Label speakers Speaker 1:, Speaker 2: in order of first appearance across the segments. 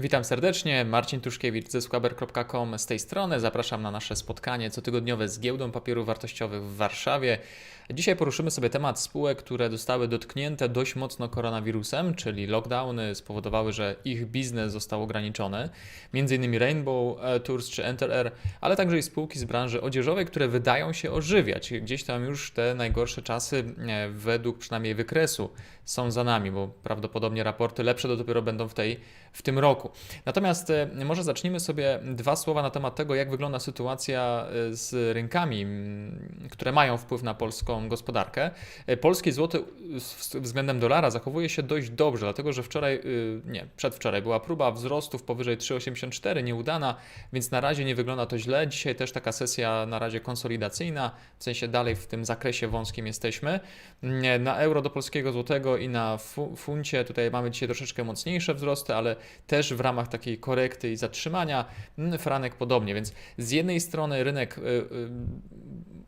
Speaker 1: Witam serdecznie, Marcin Tuszkiewicz ze squaber.com z tej strony. Zapraszam na nasze spotkanie cotygodniowe z giełdą papierów wartościowych w Warszawie. Dzisiaj poruszymy sobie temat spółek, które zostały dotknięte dość mocno koronawirusem, czyli lockdowny spowodowały, że ich biznes został ograniczony. Między innymi Rainbow e, Tours czy Enter ale także i spółki z branży odzieżowej, które wydają się ożywiać. Gdzieś tam już te najgorsze czasy, e, według przynajmniej wykresu, są za nami, bo prawdopodobnie raporty lepsze dopiero będą w, tej, w tym roku. Natomiast e, może zacznijmy sobie dwa słowa na temat tego, jak wygląda sytuacja z rynkami, które mają wpływ na polską gospodarkę. E, polski złoty względem dolara zachowuje się dość dobrze, dlatego że wczoraj, y, nie, przedwczoraj była próba wzrostów powyżej 3,84, nieudana, więc na razie nie wygląda to źle. Dzisiaj też taka sesja na razie konsolidacyjna, w sensie dalej w tym zakresie wąskim jesteśmy. Na euro do polskiego złotego i na funcie tutaj mamy dzisiaj troszeczkę mocniejsze wzrosty, ale też w ramach takiej korekty i zatrzymania franek podobnie, więc z jednej strony rynek y, y,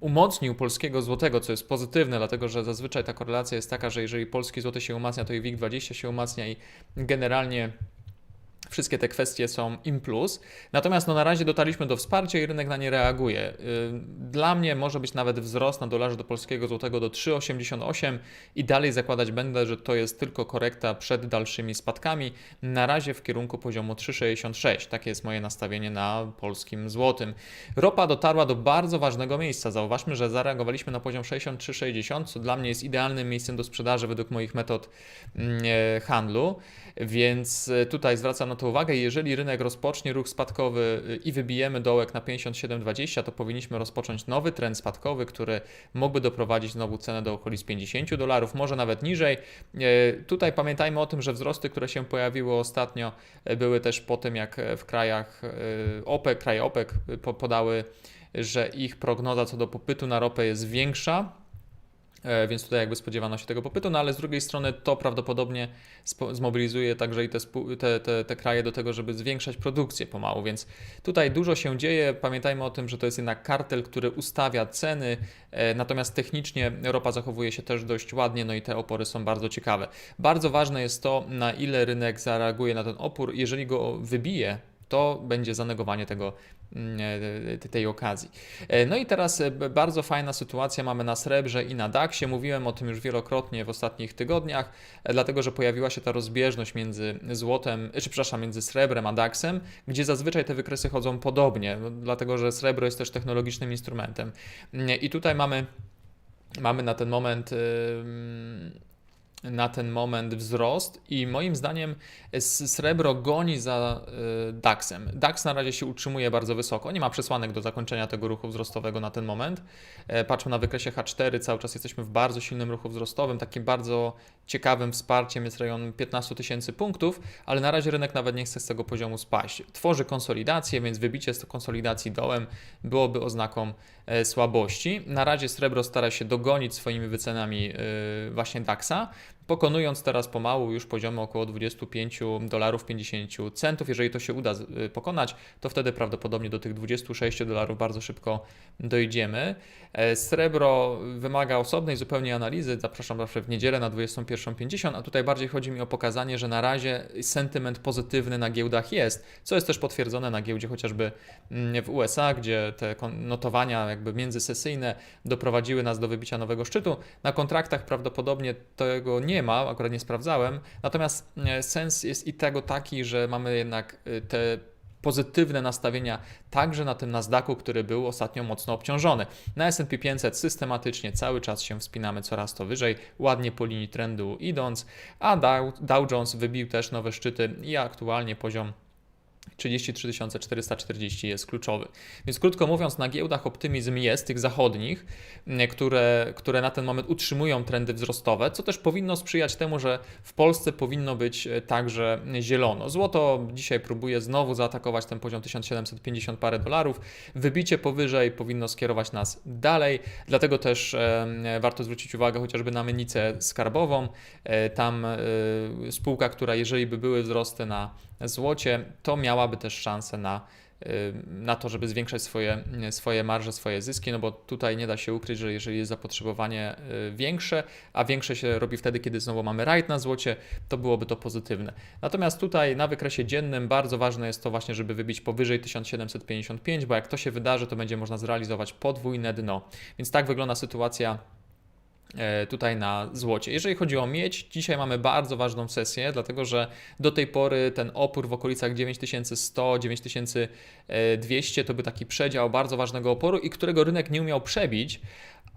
Speaker 1: umocnił polskiego złotego, co jest pozytywne, dlatego że zazwyczaj ta korelacja jest taka, że jeżeli polski złoty się umacnia, to i WIG20 się umacnia i generalnie Wszystkie te kwestie są im plus. Natomiast no, na razie dotarliśmy do wsparcia i rynek na nie reaguje. Y, dla mnie może być nawet wzrost na dolarze do polskiego złotego do 3,88 i dalej zakładać będę, że to jest tylko korekta przed dalszymi spadkami. Na razie w kierunku poziomu 3,66. Takie jest moje nastawienie na polskim złotym. Ropa dotarła do bardzo ważnego miejsca. Zauważmy, że zareagowaliśmy na poziom 63,60, co dla mnie jest idealnym miejscem do sprzedaży według moich metod mm, e, handlu. Więc e, tutaj zwracam na to uwagę. Jeżeli rynek rozpocznie ruch spadkowy e, i wybijemy dołek na 57,20, to powinniśmy rozpocząć nowy trend spadkowy, który mógłby doprowadzić znowu cenę do okolic 50 dolarów, może nawet niżej. E, tutaj pamiętajmy o tym, że wzrosty, które się pojawiły ostatnio, były też po tym, jak w krajach OPEC, kraje OPEC podały, że ich prognoza co do popytu na ropę jest większa więc tutaj jakby spodziewano się tego popytu, no ale z drugiej strony to prawdopodobnie zmobilizuje także i te, te, te, te, kraje do tego, żeby zwiększać produkcję pomału, więc tutaj dużo się dzieje. Pamiętajmy o tym, że to jest jednak kartel, który ustawia ceny, e, natomiast technicznie ropa zachowuje się też dość ładnie, no i te opory są bardzo ciekawe. Bardzo ważne jest to, na ile rynek zareaguje na ten opór. Jeżeli go wybije, to będzie zanegowanie tego, mm, e, tej okazji. E, no i teraz e, bardzo fajna sytuacja mamy na srebrze i na DAX-ie. Mówiłem o tym już wielokrotnie w ostatnich tygodniach, dlatego że pojawiła się ta rozbieżność między złotem, czy przepraszam, między srebrem a DAX-em, gdzie zazwyczaj te wykresy chodzą podobnie, no, dlatego że srebro jest też technologicznym instrumentem. I tutaj mamy mamy na ten moment yy, na ten moment wzrost i moim zdaniem srebro goni za y, DAX-em. DAX na razie się utrzymuje bardzo wysoko, nie ma przesłanek do zakończenia tego ruchu wzrostowego na ten moment. E, patrzmy na wykresie H4, cały czas jesteśmy w bardzo silnym ruchu wzrostowym, takim bardzo ciekawym wsparciem jest rejon 15 tysięcy punktów, ale na razie rynek nawet nie chce z tego poziomu spaść. Tworzy konsolidację, więc wybicie z konsolidacji dołem byłoby oznaką e, słabości. Na razie srebro stara się dogonić swoimi wycenami y, właśnie DAX-a, pokonując teraz pomału już poziomy około 25 dolarów 50 centów. Jeżeli to się uda y, pokonać, to wtedy prawdopodobnie do tych 26 dolarów bardzo szybko dojdziemy. E, srebro wymaga osobnej zupełnie analizy. Zapraszam zawsze w niedzielę na 21.50, a tutaj bardziej chodzi mi o pokazanie, że na razie sentyment pozytywny na giełdach jest, co jest też potwierdzone na giełdzie chociażby mm, w USA, gdzie te notowania jakby międzysesyjne doprowadziły nas do wybicia nowego szczytu. Na kontraktach prawdopodobnie tego nie ma, akurat nie sprawdzałem. Natomiast e, sens jest i tego taki, że mamy jednak e, te pozytywne nastawienia także na tym Nasdaqu, który był ostatnio mocno obciążony. Na S&P 500 systematycznie cały czas się wspinamy coraz to wyżej, ładnie po linii trendu idąc, a Dow, Dow Jones wybił też nowe szczyty i aktualnie poziom 33 440 jest kluczowy. Więc krótko mówiąc, na giełdach optymizm jest, tych zachodnich, które, które na ten moment utrzymują trendy wzrostowe, co też powinno sprzyjać temu, że w Polsce powinno być e, także zielono. Złoto dzisiaj próbuje znowu zaatakować ten poziom 1750 parę dolarów. Wybicie powyżej powinno skierować nas dalej, dlatego też e, warto zwrócić uwagę chociażby na menicę skarbową. E, tam spółka, która jeżeli by były wzrosty na złocie, to miałaby też szansę na na to, żeby zwiększać swoje, swoje marże, swoje zyski, no bo tutaj nie da się ukryć, że jeżeli jest zapotrzebowanie większe, a większe się robi wtedy, kiedy znowu mamy rajd na złocie, to byłoby to pozytywne. Natomiast tutaj na wykresie dziennym bardzo ważne jest to właśnie, żeby wybić powyżej 1755, bo jak to się wydarzy, to będzie można zrealizować podwójne dno. Więc tak wygląda sytuacja tutaj na złocie. Jeżeli chodzi o miedź, dzisiaj mamy bardzo ważną sesję, dlatego że do tej pory ten opór w okolicach 9100, 9200 to był taki przedział bardzo ważnego oporu i którego rynek nie umiał przebić,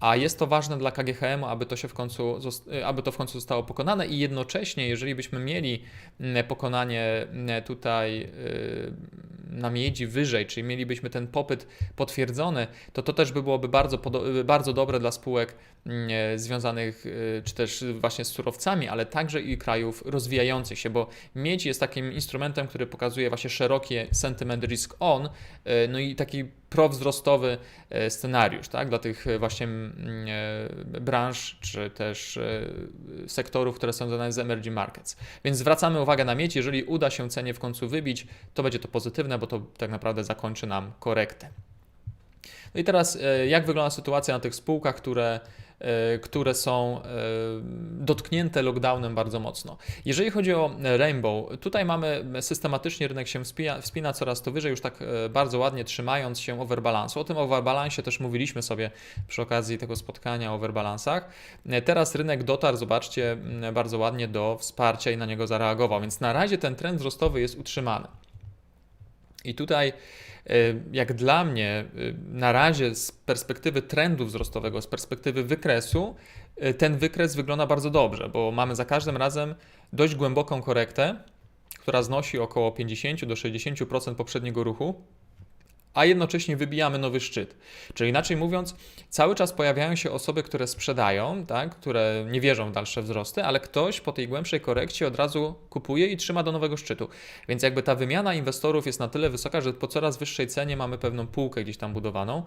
Speaker 1: a jest to ważne dla KGHM, aby to się w końcu, aby to w końcu zostało pokonane i jednocześnie, jeżeli byśmy mieli pokonanie tutaj y, na miedzi wyżej, czyli mielibyśmy ten popyt potwierdzony, to to też by byłoby bardzo, bardzo dobre dla spółek e, związanych y, czy też właśnie z surowcami, ale także i krajów rozwijających się, bo miedź jest takim instrumentem, który pokazuje właśnie szerokie sentiment risk on, e, no i taki prowzrostowy e, scenariusz tak, dla tych właśnie mm, branż czy też sektorów, które są związane z emerging markets. Więc zwracamy uwagę na miedź. Jeżeli uda się cenie w końcu wybić, to będzie to pozytywne, bo to tak naprawdę zakończy nam korektę. No i teraz, jak wygląda sytuacja na tych spółkach, które które są e, dotknięte lockdownem bardzo mocno. Jeżeli chodzi o Rainbow, tutaj mamy systematycznie rynek się wspina, wspina coraz to wyżej, już tak e, bardzo ładnie trzymając się overbalansu. O tym overbalansie też mówiliśmy sobie przy okazji tego spotkania o overbalansach. Teraz rynek dotarł, zobaczcie, bardzo ładnie do wsparcia i na niego zareagował, więc na razie ten trend wzrostowy jest utrzymany. I tutaj jak dla mnie, y, na razie z perspektywy trendu wzrostowego, z perspektywy wykresu, y, ten wykres wygląda bardzo dobrze, bo mamy za każdym razem dość głęboką korektę, która znosi około 50 do 60% poprzedniego ruchu a jednocześnie wybijamy nowy szczyt. Czyli inaczej mówiąc, cały czas pojawiają się osoby, które sprzedają, tak, które nie wierzą w dalsze wzrosty, ale ktoś po tej głębszej korekcie od razu kupuje i trzyma do nowego szczytu. Więc jakby ta wymiana inwestorów jest na tyle wysoka, że po coraz wyższej cenie mamy pewną półkę gdzieś tam budowaną.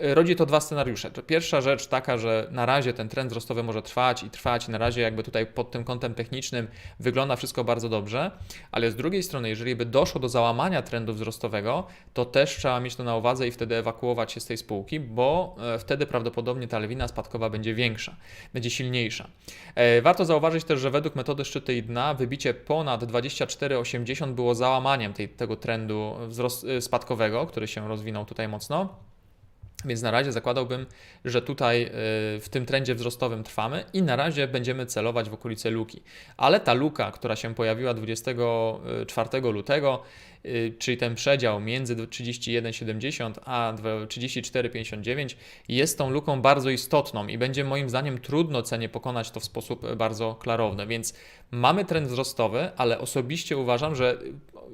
Speaker 1: Rodzi to dwa scenariusze. Pierwsza rzecz taka, że na razie ten trend wzrostowy może trwać i trwać na razie jakby tutaj pod tym kątem technicznym wygląda wszystko bardzo dobrze, ale z drugiej strony, jeżeli by doszło do załamania trendu wzrostowego, to też trzeba mieć mieć to na uwadze i wtedy ewakuować się z tej spółki, bo e, wtedy prawdopodobnie ta lewina spadkowa będzie większa, będzie silniejsza. E, warto zauważyć też, że według metody szczyty i dna wybicie ponad 24,80 było załamaniem tej, tego trendu wzrost, e, spadkowego, który się rozwinął tutaj mocno. Więc na razie zakładałbym, że tutaj w tym trendzie wzrostowym trwamy i na razie będziemy celować w okolice luki. Ale ta luka, która się pojawiła 24 lutego, czyli ten przedział między 31,70 a 34,59 jest tą luką bardzo istotną i będzie moim zdaniem trudno cenie pokonać to w sposób bardzo klarowny. Więc mamy trend wzrostowy, ale osobiście uważam, że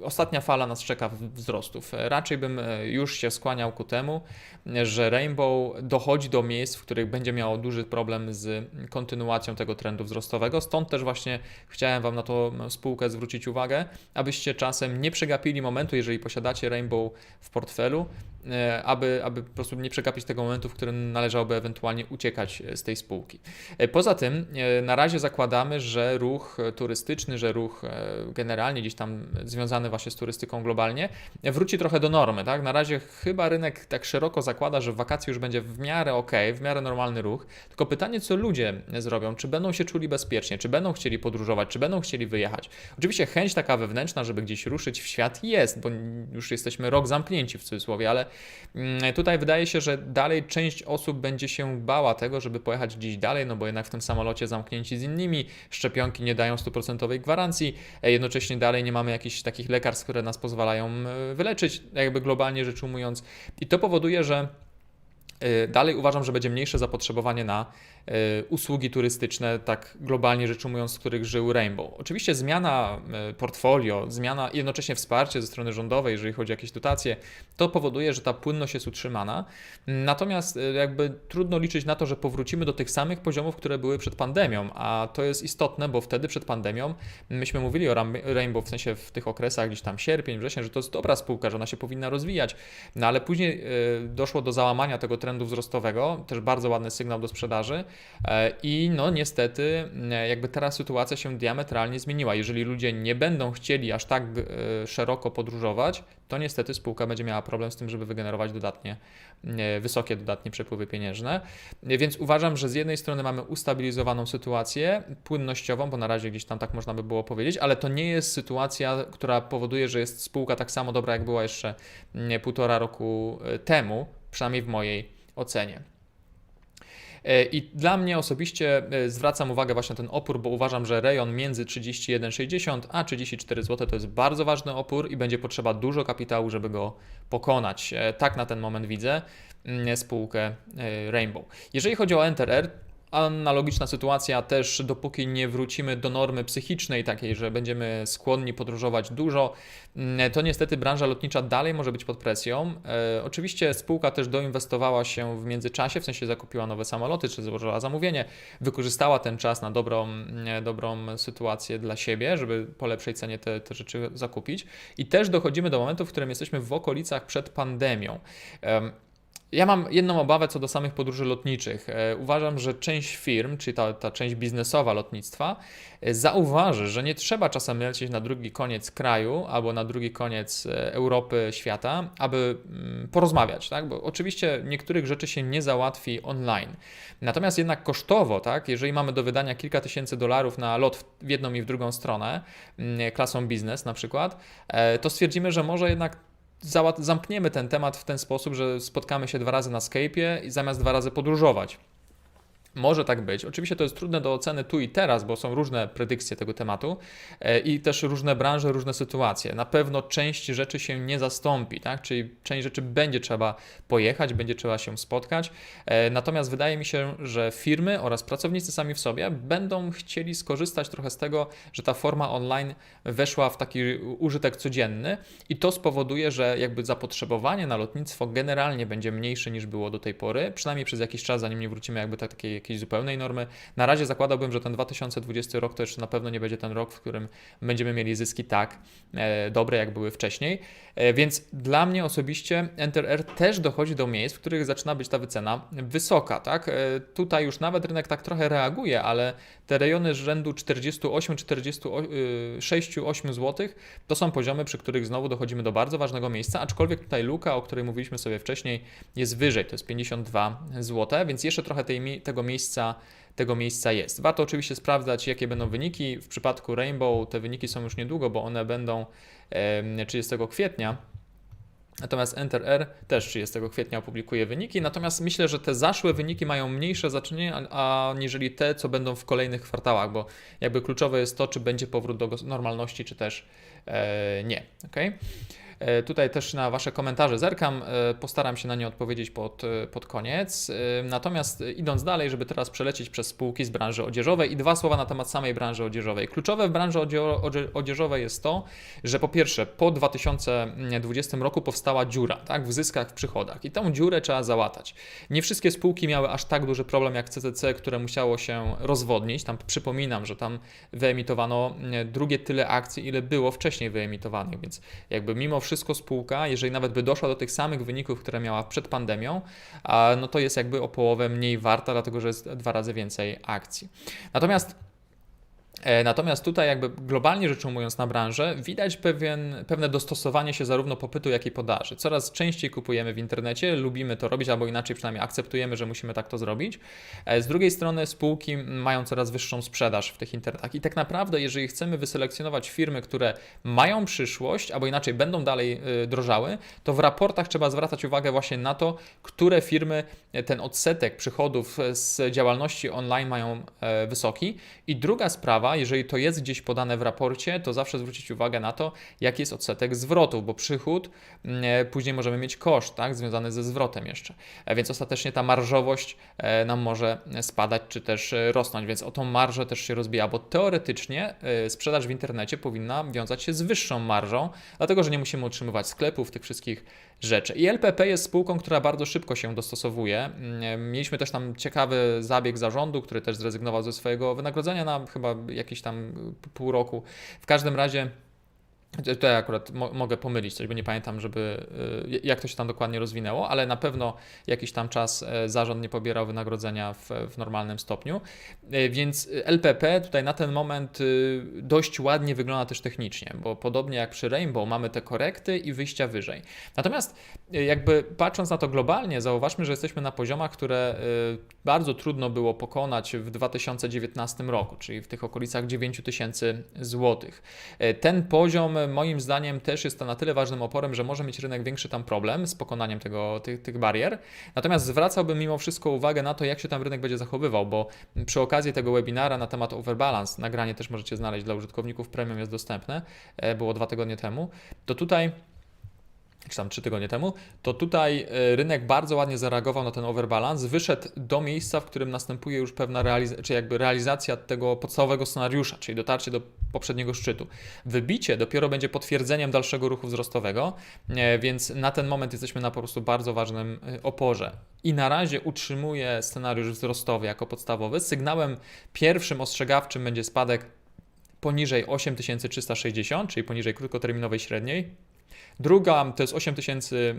Speaker 1: ostatnia fala nas czeka wzrostów. Raczej bym e, już się skłaniał ku temu, że Rainbow dochodzi do miejsc, w których będzie miało duży problem z kontynuacją tego trendu wzrostowego. Stąd też właśnie chciałem Wam na tą spółkę zwrócić uwagę, abyście czasem nie przegapili momentu, jeżeli posiadacie Rainbow w portfelu, aby, aby po prostu nie przegapić tego momentu, w którym należałoby ewentualnie uciekać z tej spółki. E, poza tym, na razie zakładamy, że ruch turystyczny, że ruch generalnie gdzieś tam związany właśnie z turystyką globalnie, wróci trochę do normy. Tak? Na razie chyba rynek tak szeroko zakłada, że w wakacje już będzie w miarę ok, w miarę normalny ruch. Tylko pytanie, co ludzie zrobią? Czy będą się czuli bezpiecznie? Czy będą chcieli podróżować? Czy będą chcieli wyjechać? Oczywiście chęć taka wewnętrzna, żeby gdzieś ruszyć w świat jest, bo już jesteśmy rok zamknięci w cudzysłowie, ale tutaj wydaje się, że dalej część osób będzie się bała tego, żeby pojechać gdzieś dalej, no bo jednak w tym samolocie zamknięci z innymi, szczepionki nie dają stuprocentowej gwarancji, jednocześnie dalej nie mamy jakichś takich lekarstw, które nas pozwalają e, wyleczyć, jakby globalnie rzecz ujmując. I to powoduje, że e, Dalej uważam, że będzie mniejsze zapotrzebowanie na E, usługi turystyczne, tak globalnie rzecz ujmując, z których żył Rainbow. Oczywiście zmiana e, portfolio, zmiana i jednocześnie wsparcie ze strony rządowej, jeżeli chodzi o jakieś dotacje, to powoduje, że ta płynność jest utrzymana. Natomiast e, jakby trudno liczyć na to, że powrócimy do tych samych poziomów, które były przed pandemią, a to jest istotne, bo wtedy przed pandemią myśmy mówili o Rainbow w sensie w tych okresach gdzieś tam sierpień, wrzesień, że to jest dobra spółka, że ona się powinna rozwijać, no ale później doszło do załamania tego trendu trendu wzrostowego, też bardzo ładny sygnał do sprzedaży e, i no niestety e, jakby teraz sytuacja się diametralnie zmieniła. Jeżeli ludzie nie będą chcieli aż tak e, szeroko podróżować, to niestety spółka będzie miała problem z tym, żeby wygenerować dodatnie, wysokie dodatnie przepływy pieniężne. Więc uważam, że z jednej strony mamy ustabilizowaną sytuację płynnościową, bo na razie gdzieś tam tak można by było powiedzieć, ale to nie jest sytuacja, która powoduje, że jest spółka tak samo dobra, jak była jeszcze półtora roku temu, przynajmniej w mojej ocenie. E, I dla mnie osobiście e, zwracam uwagę właśnie na ten opór, bo uważam, że rejon między 31,60 a 34 zł to jest bardzo ważny opór i będzie potrzeba dużo kapitału, żeby go pokonać. E, tak na ten moment widzę mm, spółkę Rainbow. Jeżeli chodzi o Enter Analogiczna sytuacja też, dopóki nie wrócimy do normy psychicznej, takiej, że będziemy skłonni podróżować dużo, mm, to niestety branża lotnicza dalej może być pod presją. E, oczywiście spółka też doinwestowała się w międzyczasie, w sensie zakupiła nowe samoloty, czy złożyła zamówienie, wykorzystała ten czas na dobrą, mm, dobrą sytuację dla siebie, żeby po lepszej cenie te, te rzeczy zakupić. I też dochodzimy do momentu, w którym jesteśmy w okolicach przed pandemią. Ja mam jedną obawę co do samych podróży lotniczych. E, uważam, że część firm, czyli ta, ta część biznesowa lotnictwa, e, zauważy, że nie trzeba czasem lecieć na drugi koniec kraju albo na drugi koniec e, Europy, świata, aby mm, porozmawiać, tak? Bo oczywiście niektórych rzeczy się nie załatwi online. Natomiast jednak kosztowo, tak? Jeżeli mamy do wydania kilka tysięcy dolarów na lot w jedną i w drugą stronę, mm, klasą biznes na przykład, to stwierdzimy, że może jednak zamkniemy ten temat w ten sposób, że spotkamy się dwa razy na Skype'ie i zamiast dwa razy podróżować. Może tak być. Oczywiście to jest trudne do oceny tu i teraz, bo są różne predykcje tego tematu e, i też różne branże, różne sytuacje. Na pewno część rzeczy się nie zastąpi, tak? czyli część rzeczy będzie trzeba pojechać, będzie trzeba się spotkać. E, natomiast wydaje mi się, że firmy oraz pracownicy sami w sobie będą chcieli skorzystać trochę z tego, że ta forma online weszła w taki użytek codzienny i to spowoduje, że jakby zapotrzebowanie na lotnictwo generalnie będzie mniejsze niż było do tej pory, przynajmniej przez jakiś czas, zanim nie wrócimy jakby do takiej jakiejś zupełnej normy. Na razie zakładałbym, że ten 2020 rok to jeszcze na pewno nie będzie ten rok, w którym będziemy mieli zyski tak e, dobre, jak były wcześniej. E, więc dla mnie osobiście Enter Air też dochodzi do miejsc, w których zaczyna być ta wycena wysoka. Tak? E, tutaj już nawet rynek tak trochę reaguje, ale te rejony rzędu 48-46-8 zł to są poziomy, przy których znowu dochodzimy do bardzo ważnego miejsca, aczkolwiek tutaj luka, o której mówiliśmy sobie wcześniej, jest wyżej, to jest 52 zł, więc jeszcze trochę tej, tego miejsca tego miejsca jest. Warto oczywiście sprawdzać, jakie będą wyniki. W przypadku Rainbow te wyniki są już niedługo, bo one będą 30 kwietnia. Natomiast Enter R też 30 kwietnia opublikuje wyniki, natomiast myślę, że te zaszłe wyniki mają mniejsze znaczenie aniżeli te, co będą w kolejnych kwartałach, bo jakby kluczowe jest to, czy będzie powrót do normalności, czy też e, nie. Okay? E, tutaj też na Wasze komentarze zerkam, e, postaram się na nie odpowiedzieć pod, e, pod koniec. Natomiast idąc dalej, żeby teraz przelecieć przez spółki z branży odzieżowej i dwa słowa na temat samej branży odzieżowej. Kluczowe w branży odzieżowej jest to, że po pierwsze po 2020 roku powstała dziura tak, w zyskach, w przychodach i tą dziurę trzeba załatać. Nie wszystkie spółki miały aż tak duży problem jak CCC, które musiało się rozwodnić. Tam przypominam, że tam wyemitowano drugie tyle akcji, ile było wcześniej wyemitowanych, więc jakby mimo wszystko spółka, jeżeli nawet by doszła do tych samych wyników, które miała przed pandemią, no to jest jakby o połowę mniej warta, dlatego że jest dwa razy więcej akcji. Natomiast natomiast tutaj jakby globalnie rzecz ujmując na branżę, widać pewien, pewne dostosowanie się zarówno popytu, jak i podaży. Coraz częściej kupujemy w internecie, lubimy to robić, albo inaczej przynajmniej akceptujemy, że musimy tak to zrobić. E, z drugiej strony spółki mają coraz wyższą sprzedaż w tych internetach i tak naprawdę, jeżeli chcemy wyselekcjonować firmy, które mają przyszłość, albo inaczej będą dalej y, drożały, to w raportach trzeba zwracać uwagę właśnie na to, które firmy e, ten odsetek przychodów z działalności online mają wysoki. I druga sprawa, jeżeli to jest gdzieś podane w raporcie, to zawsze zwrócić uwagę na to, jaki jest odsetek zwrotów, bo przychód mm, e, później możemy mieć koszt, tak, związany ze zwrotem jeszcze. E, więc ostatecznie ta marżowość e, nam może spadać, czy też rosnąć, więc o tą marżę też się rozbija, bo teoretycznie sprzedaż w internecie powinna wiązać się z wyższą marżą, dlatego że nie musimy utrzymywać sklepów, tych wszystkich rzeczy. I LPP jest spółką, która bardzo szybko się dostosowuje. Mm, mieliśmy też tam ciekawy zabieg zarządu, który też zrezygnował ze swojego wynagrodzenia na chyba jakieś tam pół roku. W każdym razie Tutaj akurat mo mogę pomylić coś, bo nie pamiętam, żeby y, jak to się tam dokładnie rozwinęło, ale na pewno jakiś tam czas e, zarząd nie pobierał wynagrodzenia w, w normalnym stopniu. E, więc LPP tutaj na ten moment y, dość ładnie wygląda też technicznie, bo podobnie jak przy Rainbow mamy te korekty i wyjścia wyżej. Natomiast y, jakby patrząc na to globalnie, zauważmy, że jesteśmy na poziomach, które bardzo trudno było pokonać w 2019 roku, czyli w tych okolicach 9000 zł. E, ten poziom moim zdaniem też jest to na tyle ważnym oporem, że może mieć rynek większy tam problem z pokonaniem tego, tych, tych barier. Natomiast zwracałbym mimo wszystko uwagę na to, jak się tam rynek będzie zachowywał, bo przy okazji tego webinara na temat overbalance, nagranie też możecie znaleźć dla użytkowników premium jest dostępne, e, było dwa tygodnie temu, to tutaj czy tam trzy tygodnie temu, to tutaj e, rynek bardzo ładnie zareagował na ten overbalance, wyszedł do miejsca, w którym następuje już pewna realizacja, czy jakby realizacja tego podstawowego scenariusza, czyli dotarcie do poprzedniego szczytu. Wybicie dopiero będzie potwierdzeniem dalszego ruchu wzrostowego, e, więc na ten moment jesteśmy na po prostu bardzo ważnym e, oporze. I na razie utrzymuje scenariusz wzrostowy jako podstawowy. Sygnałem pierwszym ostrzegawczym będzie spadek poniżej 8360, czyli poniżej krótkoterminowej średniej Druga to jest 8 tysięcy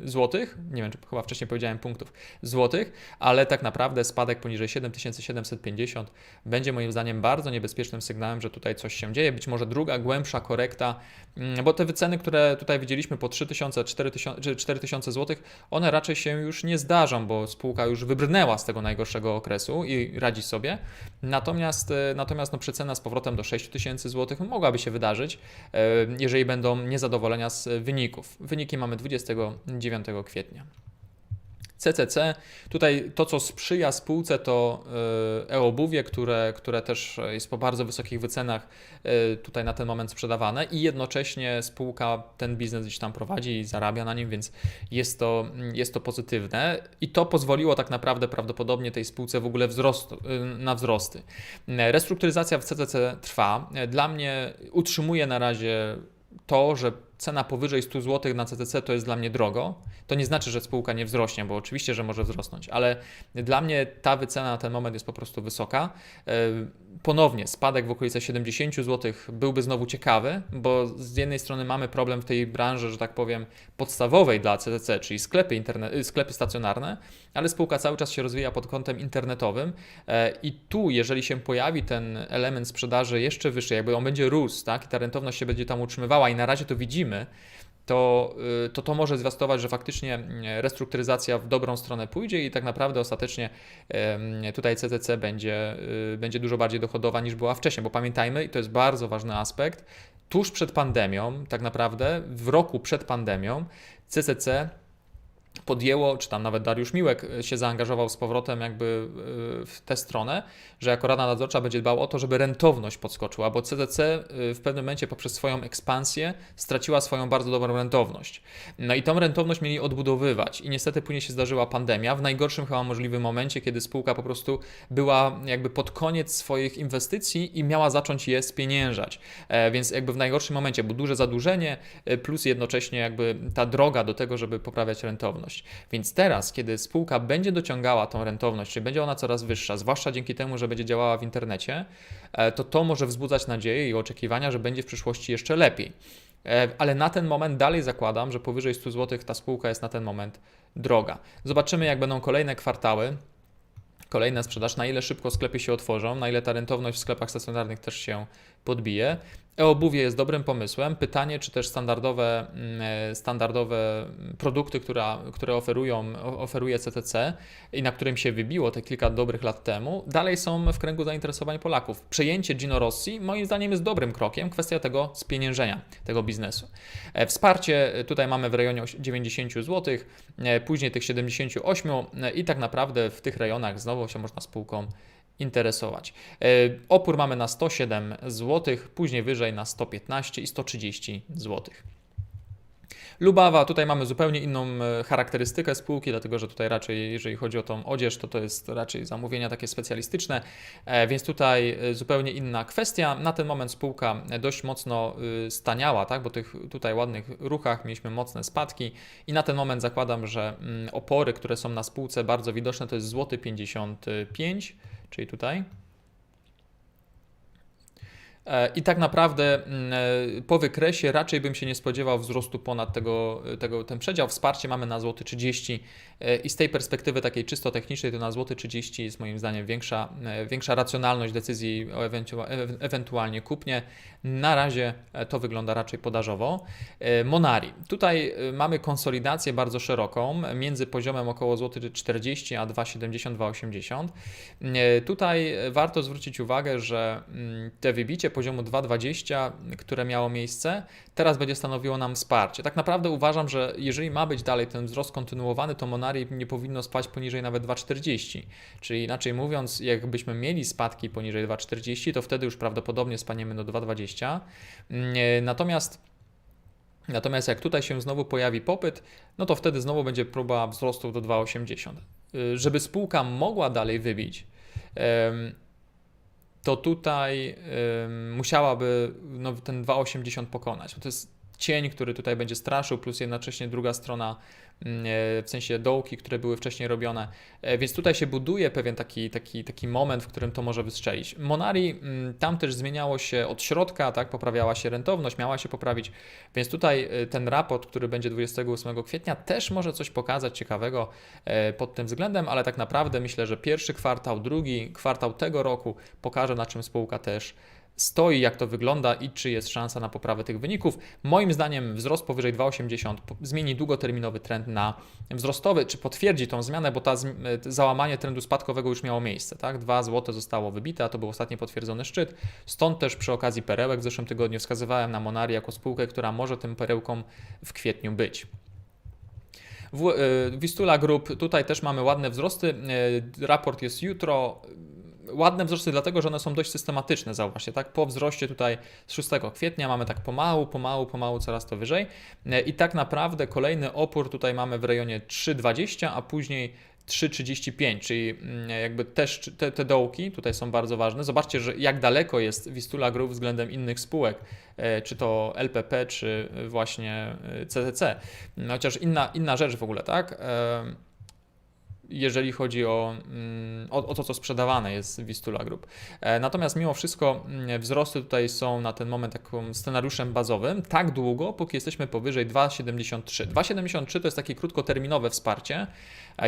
Speaker 1: yy, złotych, nie wiem, czy chyba wcześniej powiedziałem punktów złotych, ale tak naprawdę spadek poniżej 7750 będzie moim zdaniem bardzo niebezpiecznym sygnałem, że tutaj coś się dzieje. Być może druga, głębsza korekta, yy, bo te wyceny, które tutaj widzieliśmy po 3000, 4000 czy 4000 złotych, one raczej się już nie zdarzą, bo spółka już wybrnęła z tego najgorszego okresu i radzi sobie. Natomiast, yy, natomiast no, przecena z powrotem do 6000 złotych mogłaby się wydarzyć, yy, jeżeli będą niezadowoleni zadowolenia z wyników. Wyniki mamy 29 kwietnia. CCC. Tutaj to, co sprzyja spółce, to e, e-obuwie, które, które też jest po bardzo wysokich wycenach e, tutaj na ten moment sprzedawane i jednocześnie spółka ten biznes gdzieś tam prowadzi i zarabia na nim, więc jest to, jest to pozytywne i to pozwoliło tak naprawdę prawdopodobnie tej spółce w ogóle wzrostu, e, na wzrosty. Restrukturyzacja w CCC trwa. Dla mnie utrzymuje na razie to, że cena powyżej 100 zł na CCC to jest dla mnie drogo. To nie znaczy, że spółka nie wzrośnie, bo oczywiście, że może wzrosnąć, ale dla mnie ta wycena na ten moment jest po prostu wysoka. E, ponownie spadek w okolice 70 zł byłby znowu ciekawy, bo z jednej strony mamy problem w tej branży, że tak powiem, podstawowej dla CCC, czyli sklepy, internet, y, sklepy stacjonarne, ale spółka cały czas się rozwija pod kątem internetowym e, i tu, jeżeli się pojawi ten element sprzedaży jeszcze wyższy, jakby on będzie rósł, tak, i ta rentowność się będzie tam utrzymywała i na razie to widzimy, to, y, to to może zwiastować, że faktycznie mm, restrukturyzacja w dobrą stronę pójdzie i tak naprawdę ostatecznie tutaj CCC będzie, y, będzie dużo bardziej dochodowa niż była wcześniej, bo pamiętajmy, i to jest bardzo ważny aspekt, tuż przed pandemią, tak naprawdę w roku przed pandemią, CCC podjęło, czy tam nawet Dariusz Miłek e, się zaangażował z powrotem jakby e, w tę stronę, że jako Rada Nadzorcza będzie dbał o to, żeby rentowność podskoczyła, bo CCC e, w pewnym momencie poprzez swoją ekspansję straciła swoją bardzo dobrą rentowność. No i tą rentowność mieli odbudowywać i niestety później się zdarzyła pandemia, w najgorszym chyba możliwym momencie, kiedy spółka po prostu była jakby pod koniec swoich inwestycji i miała zacząć je spieniężać. Więc jakby w najgorszym momencie, bo duże zadłużenie plus jednocześnie jakby ta droga do tego, żeby poprawiać rentowność. Więc teraz, kiedy spółka będzie dociągała tą rentowność, czyli będzie ona coraz wyższa, zwłaszcza dzięki temu, że będzie działała w internecie, e, to to może wzbudzać nadzieję i oczekiwania, że będzie w przyszłości jeszcze lepiej. E, ale na ten moment dalej zakładam, że powyżej 100 zł ta spółka jest na ten moment droga. Zobaczymy, jak będą kolejne kwartały kolejna sprzedaż, na ile szybko sklepy się otworzą, na ile ta rentowność w sklepach stacjonarnych też się podbije. E-obuwie jest dobrym pomysłem. Pytanie, czy też standardowe, mm, e, standardowe produkty, która, które oferują, oferuje CTC i na którym się wybiło te kilka dobrych lat temu, dalej są w kręgu zainteresowań Polaków. Przejęcie Gino Rossi moim zdaniem jest dobrym krokiem. Kwestia tego spieniężenia tego biznesu. E, wsparcie tutaj mamy w rejonie 90 zł, e, później tych 78 i tak naprawdę w tych rejonach znowu się można spółką interesować. E, opór mamy na 107 zł, później wyżej na 115 i 130 zł. Lubawa, tutaj mamy zupełnie inną e, charakterystykę spółki, dlatego że tutaj raczej, jeżeli chodzi o tą odzież, to to jest raczej zamówienia takie specjalistyczne, e, więc tutaj zupełnie inna kwestia. Na ten moment spółka dość mocno staniała, tak, bo tych tutaj ładnych ruchach mieliśmy mocne spadki i na ten moment zakładam, że mm, opory, które są na spółce bardzo widoczne, to jest złoty 55 zł czyli tutaj. E, I tak naprawdę mm, e, po wykresie raczej bym się nie spodziewał wzrostu ponad tego, tego ten przedział. Wsparcie mamy na złoty 30 e, i z tej perspektywy takiej czysto technicznej to na złoty 30 jest moim zdaniem większa, większa racjonalność decyzji o ewentua ewentualnie kupnie. Na razie to wygląda raczej podażowo. Monari. Tutaj mamy konsolidację bardzo szeroką między poziomem około złoty 40 a 2,70, 2,80. Tutaj warto zwrócić uwagę, że mm, te wybicie poziomu 2,20, które miało miejsce, teraz będzie stanowiło nam wsparcie. Tak naprawdę uważam, że jeżeli ma być dalej ten wzrost kontynuowany, to Monari nie powinno spać poniżej nawet 2,40. Czyli inaczej mówiąc, jakbyśmy mieli spadki poniżej 2,40, to wtedy już prawdopodobnie spaniemy do 2,20. Mm, natomiast Natomiast jak tutaj się znowu pojawi popyt, no to wtedy znowu będzie próba wzrostu do 2,80. Y, żeby spółka mogła dalej wybić, to tutaj musiałaby no, ten 2,80 pokonać. To jest cień, który tutaj będzie straszył, plus jednocześnie druga strona Mm, e, w sensie dołki, które były wcześniej robione. E, więc tutaj się buduje pewien taki, taki, taki moment, w którym to może wystrzelić. Monari mm, tam też zmieniało się od środka, tak, poprawiała się rentowność, miała się poprawić, więc tutaj e, ten raport, który będzie 28 kwietnia, też może coś pokazać ciekawego pod tym względem, ale tak naprawdę myślę, że pierwszy kwartał, drugi kwartał tego roku pokaże, na czym spółka też stoi, jak to wygląda i czy jest szansa na poprawę tych wyników. Moim zdaniem wzrost powyżej 2,80 zmieni długoterminowy trend na wzrostowy, czy potwierdzi tą zmianę, bo ta załamanie trendu spadkowego już miało miejsce. Tak? 2 zł zostało wybite, a to był ostatni potwierdzony szczyt. Stąd też przy okazji perełek w zeszłym tygodniu wskazywałem na Monari jako spółkę, która może tym perełką w kwietniu być. W, Wistula Group, tutaj też mamy ładne wzrosty. E, raport jest jutro ładne wzrosty, dlatego że one są dość systematyczne, zauważcie, tak? Po wzroście tutaj z 6 kwietnia mamy tak pomału, pomału, pomału coraz to wyżej e, i tak naprawdę kolejny opór tutaj mamy w rejonie 3,20, a później 3,35, czyli mm, jakby też te, te dołki tutaj są bardzo ważne. Zobaczcie, że jak daleko jest Vistula Group względem innych spółek, e, czy to LPP, czy właśnie CCC. No, chociaż inna, inna rzecz w ogóle, tak? Jeżeli chodzi o, mm, o, o, to, co sprzedawane jest w Vistula Group. E, natomiast mimo wszystko mm, wzrosty tutaj są na ten moment takim scenariuszem bazowym, tak długo, póki jesteśmy powyżej 2,73. 2,73 to jest takie krótkoterminowe wsparcie,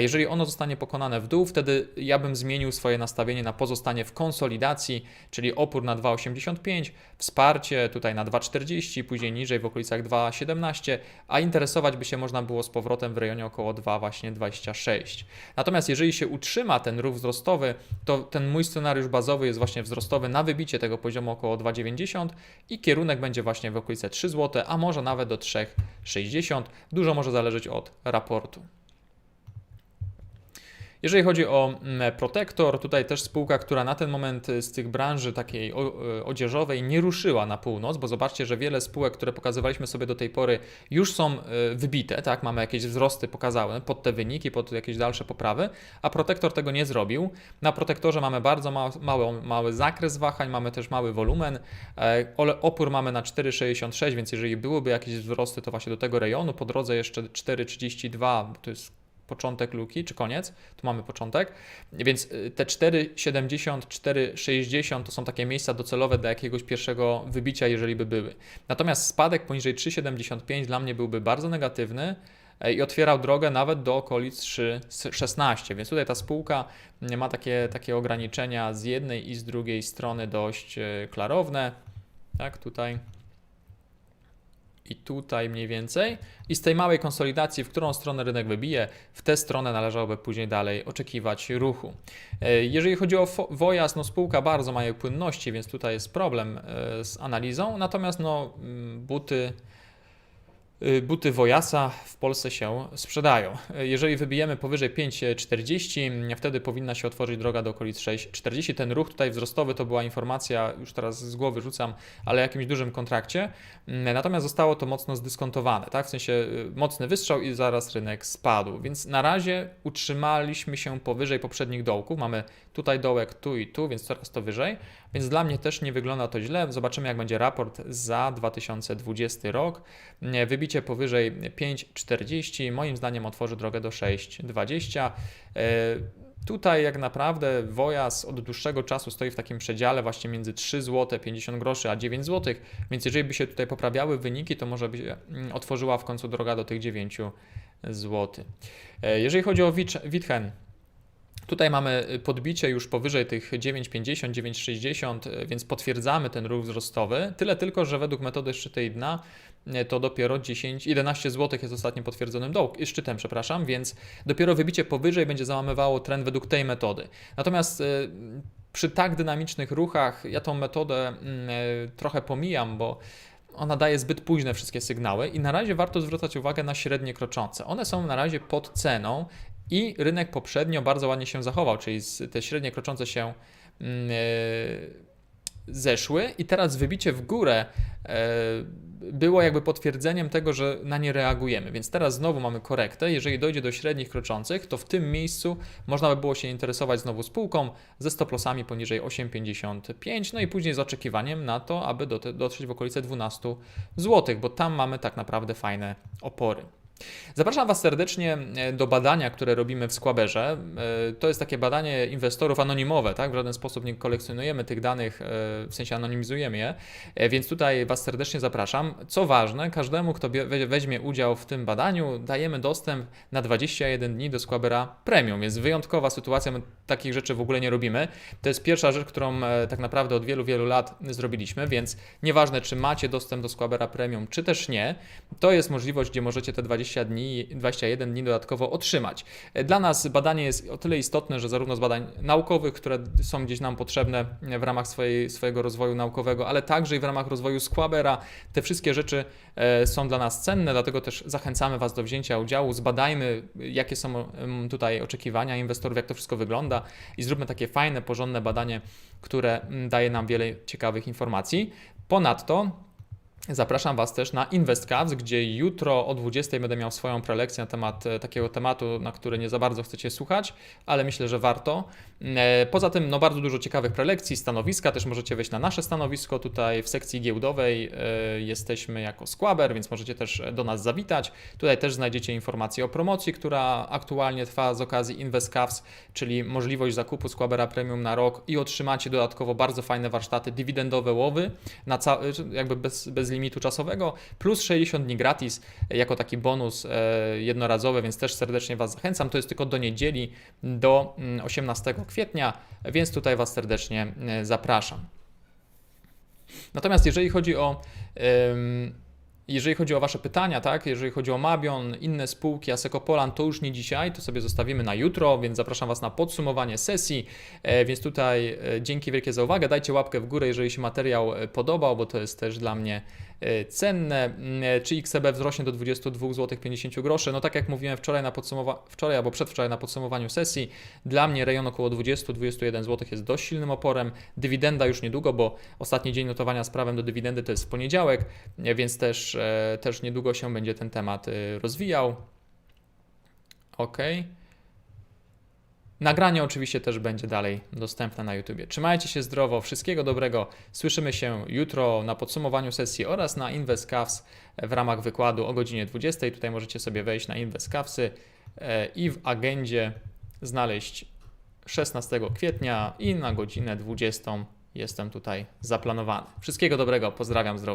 Speaker 1: jeżeli ono zostanie pokonane w dół, wtedy ja bym zmienił swoje nastawienie na pozostanie w konsolidacji, czyli opór na 2,85, wsparcie tutaj na 2,40, później niżej w okolicach 2,17, a interesować by się można było z powrotem w rejonie około 2, właśnie 26. Natomiast jeżeli się utrzyma ten ruch wzrostowy, to ten mój scenariusz bazowy jest właśnie wzrostowy na wybicie tego poziomu około 2,90 i kierunek będzie właśnie w okolice 3 zł, a może nawet do 3,60. Dużo może zależeć od raportu. Jeżeli chodzi o mm, Protector, tutaj też spółka, która na ten moment z tych branży takiej e, odzieżowej nie ruszyła na północ, bo zobaczcie, że wiele spółek, które pokazywaliśmy sobie do tej pory, już są e, wybite, tak? Mamy jakieś wzrosty pokazane pod te wyniki, pod jakieś dalsze poprawy, a Protector tego nie zrobił. Na Protektorze mamy bardzo mały, mały zakres wahań, mamy też mały wolumen, e, opór mamy na 4,66, więc jeżeli byłyby jakieś wzrosty, to właśnie do tego rejonu, po drodze jeszcze 4,32, to jest początek luki, czy koniec, tu mamy początek, więc y, te 4,70, 4,60 to są takie miejsca docelowe do jakiegoś pierwszego wybicia, jeżeli by były. Natomiast spadek poniżej 3,75 dla mnie byłby bardzo negatywny e, i otwierał drogę nawet do okolic 3,16, więc tutaj ta spółka ma takie, takie ograniczenia z jednej i z drugiej strony dość e, klarowne, tak, tutaj i tutaj mniej więcej. I z tej małej konsolidacji, w którą stronę rynek wybije, w tę stronę należałoby później dalej oczekiwać ruchu. E, jeżeli chodzi o Wojas, no spółka bardzo ma płynności, więc tutaj jest problem e, z analizą, natomiast no, mm, buty buty Wojasa w Polsce się sprzedają. Jeżeli wybijemy powyżej 5,40, wtedy powinna się otworzyć droga do okolic 6,40. Ten ruch tutaj wzrostowy to była informacja, już teraz z głowy rzucam, ale jakimś dużym kontrakcie. Natomiast zostało to mocno zdyskontowane, tak? w sensie y, mocny wystrzał i zaraz rynek spadł. Więc na razie utrzymaliśmy się powyżej poprzednich dołków. Mamy tutaj dołek, tu i tu, więc coraz to wyżej. Więc dla mnie też nie wygląda to źle. Zobaczymy, jak będzie raport za 2020 rok. Wybicie powyżej 5,40 moim zdaniem otworzy drogę do 6,20. E, Tutaj jak naprawdę Wojas od dłuższego czasu stoi w takim przedziale właśnie między 3 zł 50 groszy a 9 zł, więc jeżeli by się tutaj poprawiały wyniki, to może by mm, otworzyła w końcu droga do tych 9 zł. E, Jeżeli chodzi o Witch- Witchen, Tutaj mamy podbicie już powyżej tych 9,50, 9,60, e, więc potwierdzamy ten ruch wzrostowy. Tyle tylko, że według metody szczyty i dna e, to dopiero 10, 11 zł jest ostatnim potwierdzonym doł, szczytem, przepraszam, więc dopiero wybicie powyżej będzie załamywało trend według tej metody. Natomiast przy tak dynamicznych ruchach ja tą metodę mm, trochę pomijam, bo ona daje zbyt późne wszystkie sygnały i na razie warto zwracać uwagę na średnie kroczące. One są na razie pod ceną i rynek poprzednio bardzo ładnie się zachował, czyli te średnie kroczące się mm, e, zeszły i teraz wybicie w górę e, było jakby potwierdzeniem tego, że na nie reagujemy. Więc teraz znowu mamy korektę. Jeżeli dojdzie do średnich kroczących, to w tym miejscu można by było się interesować znowu spółką ze stop-lossami poniżej 8,55, no i później z oczekiwaniem na to, aby dot- dotrzeć w okolice 12 zł, bo tam mamy tak naprawdę fajne opory. Zapraszam Was serdecznie e, do badania, które robimy w Squaberze. E, To jest takie badanie inwestorów anonimowe, tak? W żaden sposób nie kolekcjonujemy tych danych, e, w sensie anonimizujemy je, więc tutaj Was serdecznie zapraszam. Co ważne, każdemu, kto weźmie udział w tym badaniu, dajemy dostęp na 21 dni do Squabera Premium. Jest wyjątkowa sytuacja, my takich rzeczy w ogóle nie robimy. To jest pierwsza rzecz, którą tak naprawdę od wielu, wielu lat zrobiliśmy, więc nieważne, czy macie dostęp do Squabera Premium, czy też nie, to jest możliwość, gdzie możecie te 20 dni, 21 dni dodatkowo otrzymać. E, Dla nas badanie jest o tyle istotne, że zarówno z badań naukowych, które są gdzieś nam potrzebne w ramach swojej, swojego rozwoju naukowego, ale także i w ramach rozwoju Squabera, te wszystkie rzeczy e, są dla nas cenne, dlatego też zachęcamy Was do wzięcia udziału. Zbadajmy, jakie są tutaj oczekiwania inwestorów, jak to wszystko wygląda i zróbmy takie fajne, porządne badanie, które daje nam wiele ciekawych informacji. Ponadto Zapraszam Was też na InvestCavs, gdzie jutro o 20 będę miał swoją prelekcję na temat e, takiego tematu, na który nie za bardzo chcecie słuchać, ale myślę, że warto. E, Poza tym, no bardzo dużo ciekawych prelekcji, stanowiska, też możecie wejść na nasze stanowisko tutaj w sekcji giełdowej. e, Jesteśmy jako Squaber, więc możecie też do nas zawitać. Tutaj też znajdziecie informacje o promocji, która aktualnie trwa z okazji InvestCavs, czyli możliwość zakupu Squabera Premium na rok i otrzymacie dodatkowo bardzo fajne warsztaty dywidendowe łowy, na jakby bez, bez limitu czasowego, plus 60 dni gratis e, jako taki bonus e, jednorazowy, więc też serdecznie Was zachęcam. To jest tylko do niedzieli, do mm, 18 kwietnia, więc tutaj Was serdecznie e, zapraszam. Natomiast jeżeli chodzi o jeżeli chodzi o Wasze pytania, tak, jeżeli chodzi o Mabion, inne spółki, Asekopolan, to już nie dzisiaj, to sobie zostawimy na jutro, więc zapraszam Was na podsumowanie sesji. E, więc tutaj e, dzięki wielkie za uwagę. Dajcie łapkę w górę, jeżeli się materiał e, podobał, bo to jest też dla mnie cenne. Mm, e, Czy XCB wzrośnie do 22 zł 50 groszy? No tak jak mówiłem wczoraj na podsumowa- wczoraj albo przedwczoraj na podsumowaniu sesji, dla mnie rejon około 20-21 zł jest dość silnym oporem. Dywidenda już niedługo, bo ostatni dzień notowania z prawem do dywidendy to jest w poniedziałek, e, więc też, e, też niedługo się będzie ten temat e, rozwijał. Ok. Nagranie oczywiście też będzie dalej dostępne na YouTube. Trzymajcie się zdrowo, wszystkiego dobrego. Słyszymy się jutro na podsumowaniu sesji oraz na InvestCavs w ramach wykładu o godzinie 20. Tutaj możecie sobie wejść na InvestCavsy e, i w agendzie znaleźć 16 kwietnia i na godzinę 20 jestem tutaj zaplanowany. Wszystkiego dobrego, pozdrawiam zdrowo.